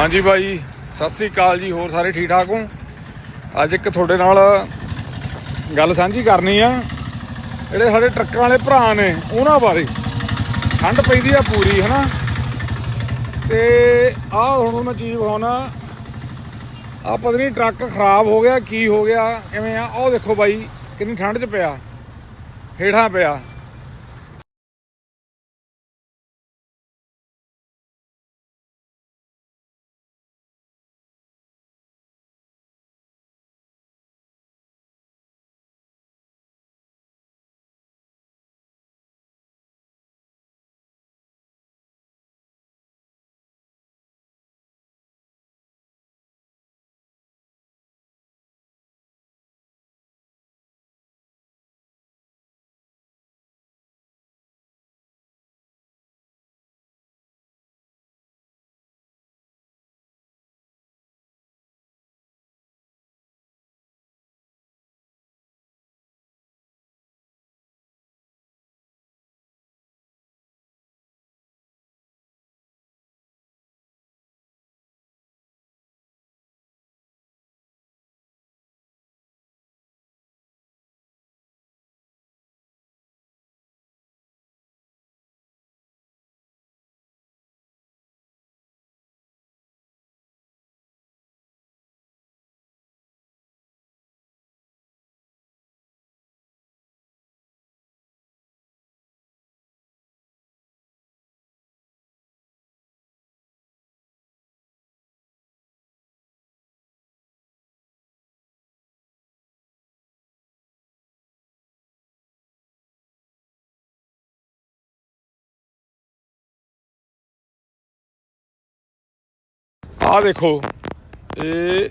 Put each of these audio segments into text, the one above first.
ਹਾਂਜੀ ਬਾਈ, ਸਤਿ ਸ੍ਰੀ ਅਕਾਲ ਜੀ, ਹੋਰ ਸਾਰੇ ਠੀਕ ਠਾਕ ਹੋ? ਅੱਜ ਇੱਕ ਤੁਹਾਡੇ ਨਾਲ ਗੱਲ ਸਾਂਝੀ ਕਰਨੀ ਆ। ਜਿਹੜੇ ਸਾਡੇ ਟਰੱਕਾਂ ਵਾਲੇ ਭਰਾ ਨੇ, ਉਹਨਾਂ ਬਾਰੇ। ਠੰਡ ਪੈਂਦੀ ਆ ਪੂਰੀ, ਹਨਾ? ਤੇ ਆਹ ਹੁਣ ਮੈਂ ਚੀਜ਼ ਵਿਖਾਉਣਾ। ਆ ਪਤਾ ਨਹੀਂ ਟਰੱਕ ਖਰਾਬ ਹੋ ਗਿਆ, ਕੀ ਹੋ ਗਿਆ, ਕਿਵੇਂ ਆ? ਉਹ ਦੇਖੋ ਬਾਈ, ਕਿੰਨੀ ਠੰਡ 'ਚ ਪਿਆ। ਹੇਠਾਂ ਪਿਆ। ਆਹ ਦੇਖੋ। ਇਹ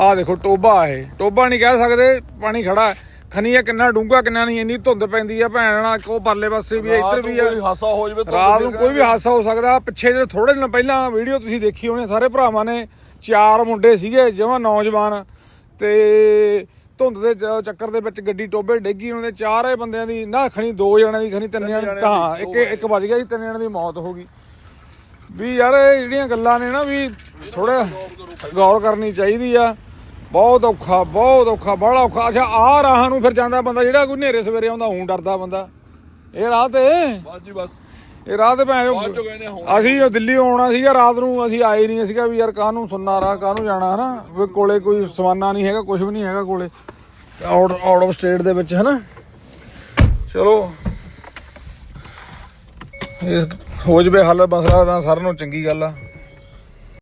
ਆਹ ਦੇਖੋ ਟੋਬਾ ਇਹ। ਟੋਬਾ ਨਹੀਂ ਕਹਿ ਸਕਦੇ ਪਾਣੀ ਖੜਾ ਹੈ। ਖਨੀਆ ਕਿੰਨਾ ਡੂੰਘਾ ਕਿੰਨਾ ਨਹੀਂ ਇੰਨੀ ਧੁੰਦ ਪੈਂਦੀ ਆ ਭੈਣ ਨਾਲ ਕੋ ਪਰਲੇ ਪਾਸੇ ਵੀ ਇੱਧਰ ਵੀ ਆ। ਹਾਸਾ ਹੋ ਜਾਵੇ ਰਾਤ ਨੂੰ ਕੋਈ ਵੀ ਹਾਦਸਾ ਹੋ ਸਕਦਾ। ਪਿੱਛੇ ਜਿਹੜੇ ਥੋੜੇ ਦਿਨ ਪਹਿਲਾਂ ਵੀਡੀਓ ਤੁਸੀਂ ਦੇਖੀ ਹੋਣੀ ਸਾਰੇ ਭਰਾਵਾਂ ਨੇ ਚਾਰ ਮੁੰਡੇ ਸੀਗੇ ਜਮਾਂ ਨੌਜਵਾਨ। ਤੇ ਧੁੰਦ ਦੇ ਚੱਕਰ ਦੇ ਵਿੱਚ ਗੱਡੀ ਟੋਬੇ ਡਿੱਗੀ ਉਹਨਾਂ ਦੇ ਚਾਰੇ ਬੰਦਿਆਂ ਦੀ ਨਾ ਖਣੀ ਦੋ ਜਣਿਆਂ ਦੀ ਖਣੀ ਤਿੰਨ ਜਣਿਆਂ ਦੀ ਤਾਂ ਇੱਕ ਇੱਕ ਵੱਜ ਗਿਆ ਜੀ ਤਿੰਨ ਜਣਿਆਂ ਦੀ ਮੌਤ ਹੋ ਗਈ। ਵੀ ਯਾਰ ਇਹ ਜਿਹੜੀਆਂ ਗੱਲਾਂ ਨੇ ਨਾ ਵੀ ਥੋੜਾ ਗੌਰ ਕਰਨੀ ਚਾਹੀਦੀ ਆ। ਬਹੁਤ ਔਖਾ ਬਹੁਤ ਔਖਾ ਬੜਾ ਔਖਾ। ਅੱਛਾ ਆ ਰਾਹਾਂ ਨੂੰ ਫਿਰ ਜਾਂਦਾ ਬੰਦਾ ਜਿਹੜਾ ਕੋਈ ਹਨੇਰੇ ਸਵੇਰੇ ਆਉਂਦਾ ਹੂੰ ਡਰਦਾ ਬੰਦਾ। ਇਹ ਰਾਹ ਤੇ? ਬਸ ਜੀ ਬਸ। ਇਹ ਰਾਹ ਤੇ ਭੈਣ ਅਸੀਂ ਉਹ ਦਿੱਲੀ ਆਉਣਾ ਸੀਗਾ ਰਾਤ ਨੂੰ ਅਸੀਂ ਆਏ ਨਹੀਂ ਸੀਗਾ ਵੀ ਯਾਰ ਕਾਹਨੂੰ ਸੁੰਨਾ ਰਾਹ ਕਾਹਨੂੰ ਜਾਣਾ ਹਨਾ? ਵੀ ਕੋਲੇ ਕੋਈ ਸਵਾਨਾ ਨਹੀਂ ਹੈਗਾ ਕੁਝ ਵੀ ਨਹੀਂ ਹੈਗਾ ਕੋਲੇ। ਆਊਟ ਆਊਟ ਆਫ ਸਟੇਟ ਦੇ ਵਿੱਚ ਹਨਾ? ਚਲੋ। ਇਹ ਹੋ ਜਵੇ ਹੱਲ ਮਸਲਾ ਤਾਂ ਸਾਰਿਆਂ ਨੂੰ ਚੰਗੀ ਗੱਲ ਆ।